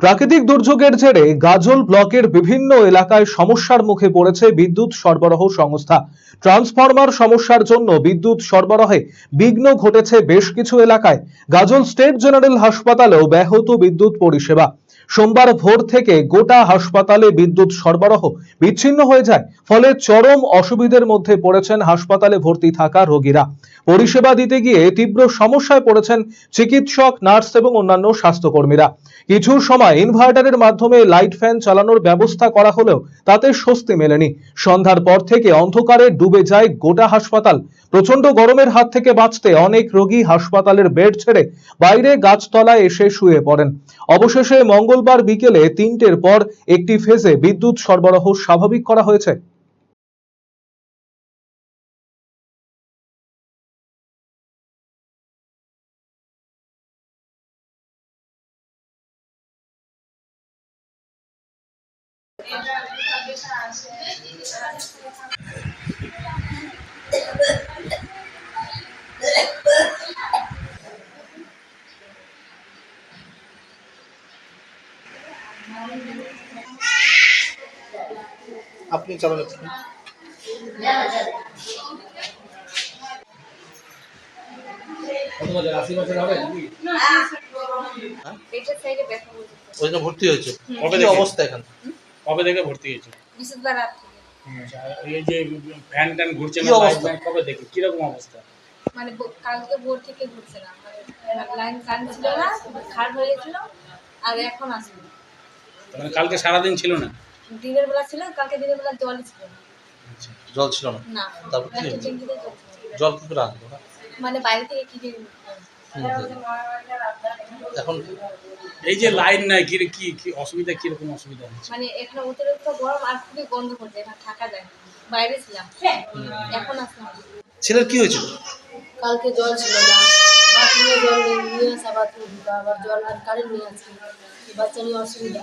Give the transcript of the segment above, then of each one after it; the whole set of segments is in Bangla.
প্রাকৃতিক দুর্যোগের জেরে গাজল ব্লকের বিভিন্ন এলাকায় সমস্যার মুখে পড়েছে বিদ্যুৎ সরবরাহ সংস্থা। ট্রান্সফরমার সমস্যার জন্য বিদ্যুৎ সরবরাহে বিঘ্ন ঘটেছে বেশ কিছু এলাকায়। গাজল স্টেট জেনারেল হাসপাতালেও ব্যাহত বিদ্যুৎ পরিষেবা। সোমবার ভোর থেকে গোটা হাসপাতালে বিদ্যুৎ সরবরাহ বিচ্ছিন্ন হয়ে যায়, ফলে চরম অসুবিধার মধ্যে পড়েছেন হাসপাতালে ভর্তি থাকা রোগীরা। পরিষেবা দিতে গিয়ে তীব্র সমস্যায় পড়েছেন চিকিৎসক, নার্স এবং অন্যান্য স্বাস্থ্যকর্মীরা। কিছু সময় ইনভার্টারের মাধ্যমে লাইট ফ্যান চালানোর ব্যবস্থা করা হলেও তাতে স্বস্তি মেলেনি। সন্ধ্যার পর থেকে অন্ধকারে ডুবে যায় গোটা হাসপাতাল। প্রচণ্ড গরমের হাত থেকে বাঁচতে অনেক রোগী হাসপাতালের বেড ছেড়ে বাইরে গাছতলায় এসে শুয়ে পড়েন। অবশেষে মঙ্গলবার বিকেলে তিনটের পর একটি ফেজে বিদ্যুৎ সরবরাহ স্বাভাবিক করা হয়েছে। আপনি চালান ভর্তি হয়েছে। কবে কি থেকে? অবস্থা এখন? কবে থেকে ভর্তি হয়েছে? বিশুদ্ধবার রাত থেকে। আচ্ছা, এই যে ফ্যান ট্যান ঘুরছে না কবে থেকে কীরকম অবস্থা? মানে কালকে ভোর থেকে ঘুরছে না। মানে লাইন কারেন্ট ছিল না খারাপ হয়ে গেছিল আর এখন আসবে। মানে কালকে সারাদিন ছিল না? দিনের বেলা ছিল কালকে দিনের বেলা জলই ছিল। না আচ্ছা। জল ছিল না? না তারপর কি জল। জল কি করে আনলো না মানে বাইরে থেকে কি এখন এই যে লাইন নাই কি কি কি অসুবিধা কীরকম অসুবিধা হচ্ছে? মানে এখানে অতিরিক্ত গরম আর খুবই গন্ধ করছে এখানে থাকা যায়। বাইরে ছিলাম। এখন আসলাম। ছেলের কি হয়েছিল? কালকে জল ছিল না। বাথরুমে জল নেই, নিয়ে আসা বাথরুম ঢুকা আবার জল আর কারেন্ট নিয়ে আসছে বাচ্চা নিয়ে অসুবিধা।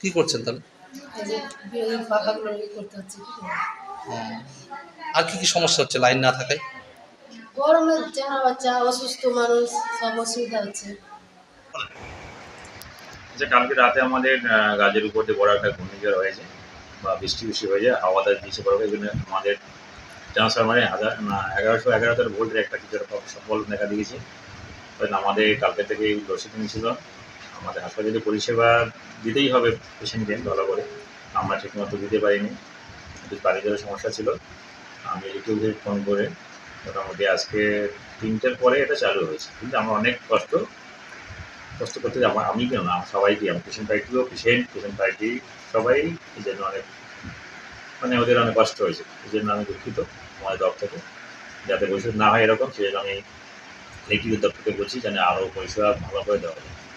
কি করছেন তাহলে। আর কি কি সমস্যা হচ্ছে লাইন না থাকায়? গরমে চেনা বাচ্চা অসুস্থ মানুষ সব অসুবিধা হচ্ছে। যে কালকে রাতে আমাদের গাজের উপর দিয়ে বড় একটা ঘূর্ণিঝড় হয়েছে বা বৃষ্টি বৃষ্টি হয়েছে হাওয়াটা দিয়েছে বড় এই জন্য আমাদের ট্রান্সফরমারে হাজার এগারোশো এগারোটার ভোল্টের একটা কিছু একটা সফল দেখা দিয়েছে। আমাদের কালকে থেকে লোডশেডিং ছিল আমাদের হাসপাতালে পরিষেবা দিতেই হবে পেশেন্টকে ভালো করে আমরা ঠিকমতো দিতে পারিনি। বাড়ি যাওয়ার সমস্যা ছিল। আমি ইউটিউবে ফোন করে মোটামুটি আজকে তিনটের পরে এটা চালু হয়েছে। কিন্তু আমরা অনেক কষ্ট। কষ্ট করতে আমার আমি কেন না? সবাইকে আমার পেশেন্ট পার্টিও পেশেন্ট পেশেন্ট পার্টি সবাই এই জন্য অনেক মানে ওদের অনেক কষ্ট হয়েছে। এই জন্য আমি দুঃখিত আমাদের থেকে। যাতে পরিষেবা না হয় এরকম, সেই জন্য আমি তরফ থেকে বলছি যেন আরও পরিষেবা ভালো করে দেওয়া হয়